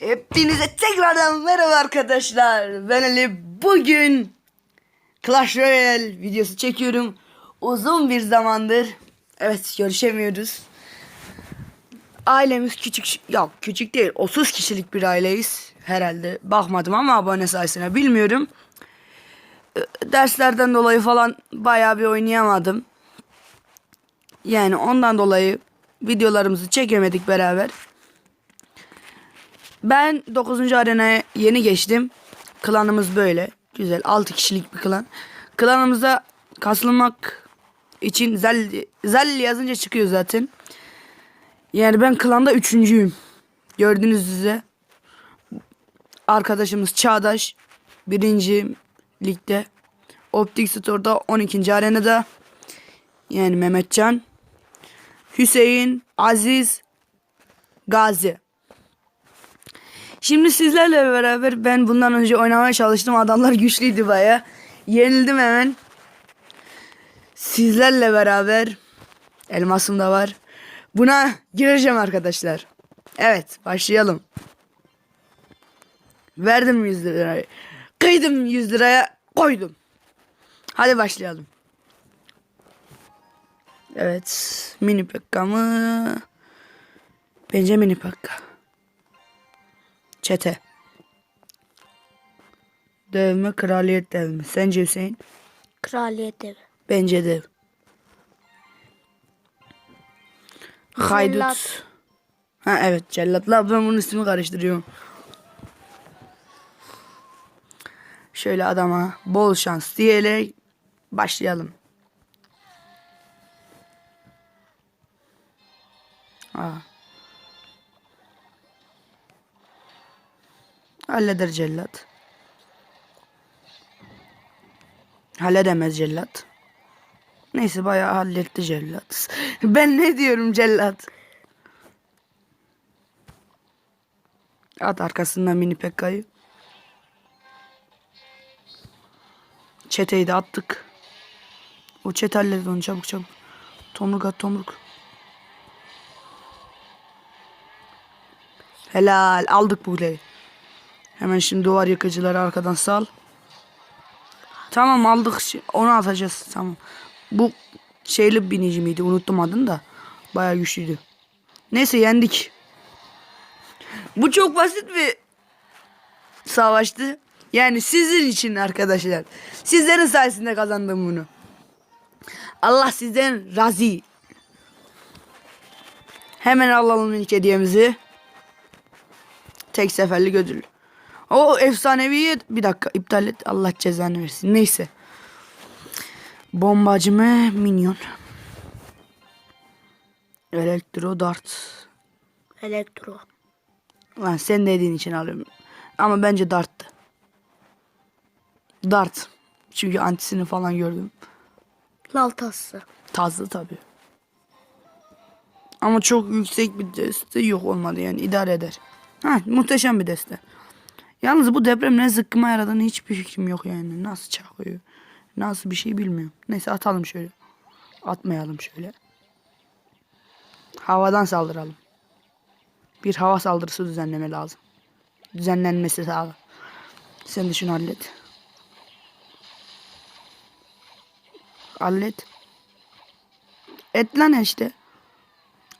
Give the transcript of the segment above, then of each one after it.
Hepinize tekrardan merhaba arkadaşlar. Ben Ali. Bugün Clash Royale videosu çekiyorum. Uzun bir zamandır evet görüşemiyoruz. Ailemiz küçük yok küçük değil 30 kişilik bir aileyiz herhalde. Bakmadım ama abone sayısına bilmiyorum. Derslerden dolayı falan bayağı bir oynayamadım. Yani ondan dolayı videolarımızı çekemedik beraber. Ben 9. arenaya yeni geçtim. Klanımız böyle. Güzel. 6 kişilik bir klan. Klanımıza kasılmak için Zelli yazınca çıkıyor zaten. Yani ben klanda üçüncüyüm. Gördüğünüz üzere. Arkadaşımız Çağdaş. Birinci ligde. Optik Store'da 12. arenada. Yani Mehmetcan. Hüseyin, Aziz, Gazi. Şimdi sizlerle beraber ben bundan önce oynamaya çalıştım. Adamlar güçlüydü baya. Yenildim hemen. Sizlerle beraber elmasım da var. Buna gireceğim arkadaşlar. Evet başlayalım. Verdim 100 lirayı. Kıydım 100 liraya koydum. Hadi başlayalım. Evet. Mini pekka mı? Bence mini pekka. Çete. Dev mi kraliyet dev mi? Sence Hüseyin? Kraliyet evi. Bence dev. Haydut. Cellat. Ha evet cellatla ben bunun ismini karıştırıyorum. Şöyle adama bol şans diyerek başlayalım. Aa. Halleder cellat. Halledemez cellat. Neyse bayağı halletti cellat. Ben ne diyorum cellat? At arkasından mini pekkayı. Çeteyi de attık. O çete halledi onu çabuk çabuk. Tomruk at tomruk. Helal aldık bu kuleyi. Hemen şimdi duvar yıkıcıları arkadan sal. Tamam aldık. Şi- Onu atacağız. Tamam. Bu şeyli binici miydi? Unuttum adını da. Bayağı güçlüydü. Neyse yendik. Bu çok basit bir savaştı. Yani sizin için arkadaşlar. Sizlerin sayesinde kazandım bunu. Allah sizden razı. Hemen alalım ilk hediyemizi. Tek seferlik ödül. O efsanevi bir dakika iptal et. Allah cezanı versin. Neyse. Bombacı mı? Minyon. Elektro dart. Elektro. Lan sen dediğin için alıyorum. Ama bence darttı. Dart. Çünkü antisini falan gördüm. Laltası. Tazlı tabi. Ama çok yüksek bir deste yok olmadı yani idare eder. Ha muhteşem bir deste. Yalnız bu deprem ne zıkkıma yaradığını hiçbir fikrim yok yani. Nasıl çakıyor? Nasıl bir şey bilmiyorum. Neyse atalım şöyle. Atmayalım şöyle. Havadan saldıralım. Bir hava saldırısı düzenleme lazım. Düzenlenmesi lazım. Sen de şunu hallet. Hallet. Et lan işte.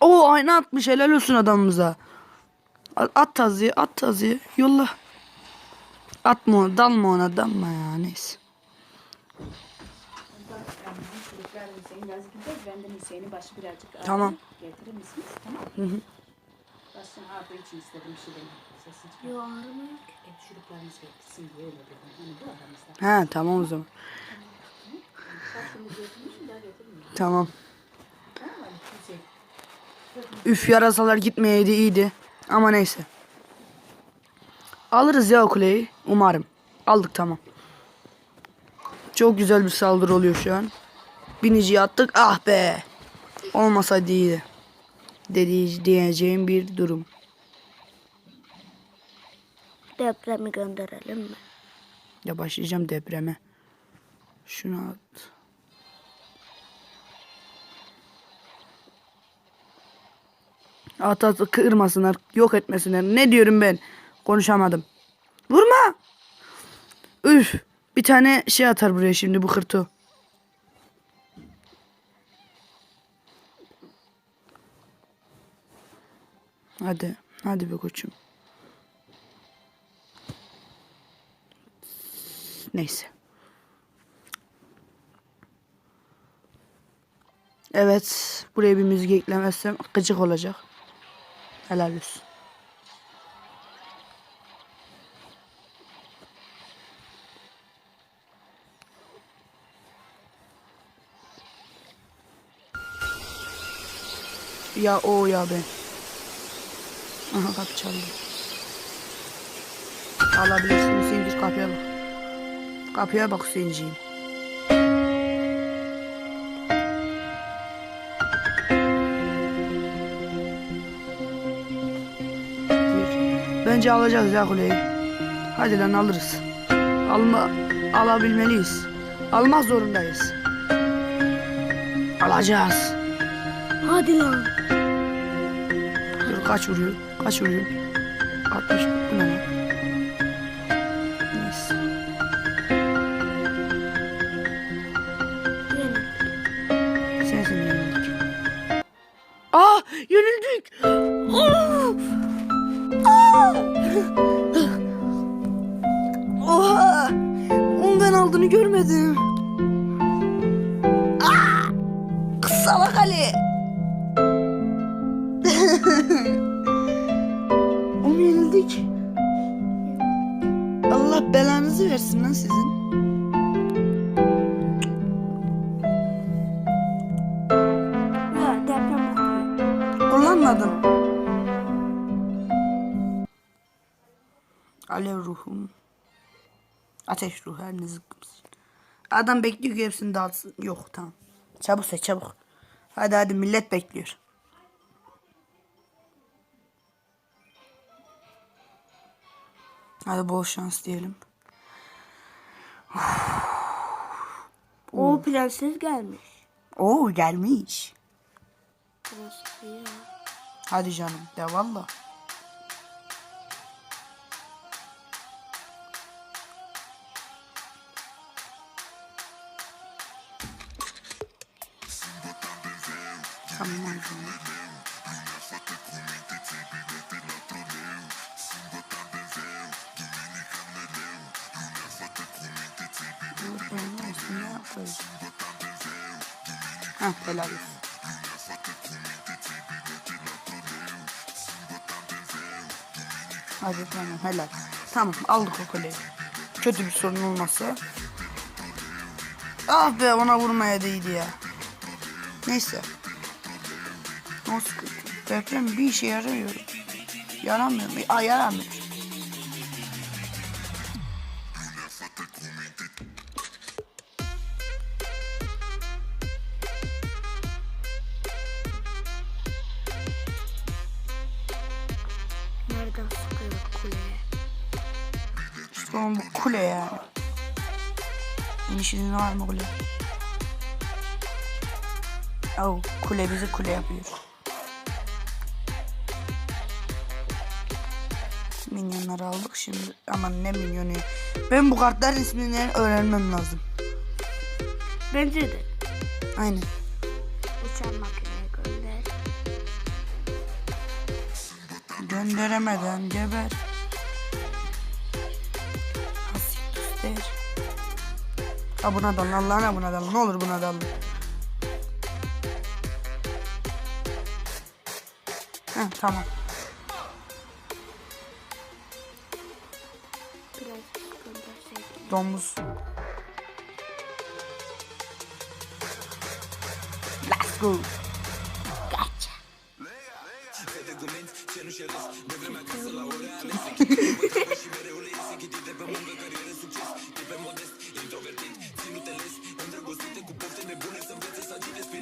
Oo aynı atmış helal olsun adamımıza. At tazıyı at tazıyı yolla. Atma ona dalma ona dalma ya neyse. Tamam. Getirir misiniz? Tamam. Hı hı. Başını ağrıdığı için istedim dedim. Sesi çıkıyor. Yo ağrımıyor ki. Hep diye öyle dedim. Hani bu aramızda. He tamam o zaman. Tamam. Üf yarasalar gitmeyeydi iyiydi. Ama neyse. Alırız ya o kuleyi. Umarım. Aldık tamam. Çok güzel bir saldırı oluyor şu an. Biniciyi attık. Ah be. Olmasaydı iyiydi. Dedi, diyeceğim bir durum. Depremi gönderelim mi? Ya başlayacağım depreme. Şunu at. At at kırmasınlar, yok etmesinler. Ne diyorum ben? Konuşamadım. Üf. Bir tane şey atar buraya şimdi bu hırtı. Hadi. Hadi be koçum. Neyse. Evet. Buraya bir müzik eklemezsem gıcık olacak. Helal olsun. Ya o ya ben. Aha kapı çaldı. Alabilirsin Hüseyin'cik kapıya bak. Kapıya bak Hüseyin'ciğim. Bence alacağız ya kuleyi. Hadi lan alırız. Alma, alabilmeliyiz. Almak zorundayız. Alacağız. Hadi lan. Kaç vuruyor? Kaç vuruyor? 60 bu ne lan? Neyse. Sensin yenildik. Aa yenildik. Oh! Aa! Oha! Ondan aldığını görmedim. Aa! Kız salak Ali. Allah belanızı versin lan sizin. Ya deprem. Kullanmadım. Alev ruhum. Ateş ruhu her ne zıkkımsın. Adam bekliyor ki hepsini dağıtsın. Yok tamam. Çabuk seç çabuk. Hadi hadi millet bekliyor. Hadi bol şans diyelim. O prenses gelmiş. Oo gelmiş. Prenses ya. Hadi canım de valla. Heh, helal olsun. Hadi tamam helal. Tamam aldık o kuleyi. Kötü bir sorun olmazsa. Ah be ona vurmaya değdi ya. Neyse. O sıkıntı. Deprem bir işe yarıyor. Yaramıyor mu? Aa yaramıyor. Nereden sıkıyor kuleye? Oğlum bu kule yani. İnişinin var mı kule? Oh, kule bizi kule yapıyor. Minyonları aldık şimdi. Aman ne minyonu. Ben bu kartların isimlerini öğrenmem lazım. Bence de. Aynen. Gönderemeden geber. Hasiktus der. Ha buna dalın Allah'ına buna dalın. Ne olur buna dalın. Heh, tamam. Domuz. Let's go.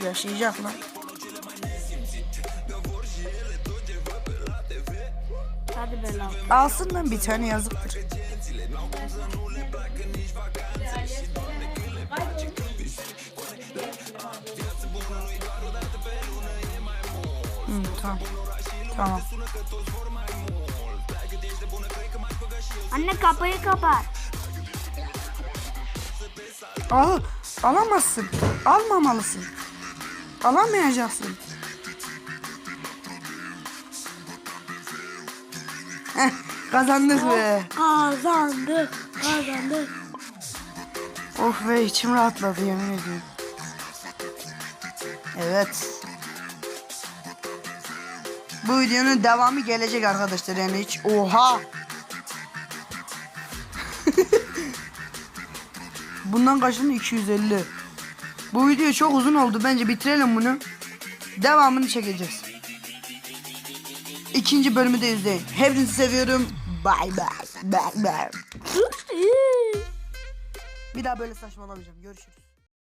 Yaşayacak lan. Hadi be lan. Alsın lan bir tane yazıktır. Hı, tamam. Tamam. Anne kapıyı kapat. Al, alamazsın. Almamalısın. Alamayacaksın. Heh, kazandık be. Kazandı. Kazandı. Of be içim rahatladı yemin ediyorum. Evet. Bu videonun devamı gelecek arkadaşlar yani hiç oha. Bundan kaçın 250. Bu video çok uzun oldu bence bitirelim bunu. Devamını çekeceğiz. İkinci bölümü de izleyin. Hepinizi seviyorum. Bye bye. Bye bye. Bir daha böyle saçmalamayacağım. Görüşürüz.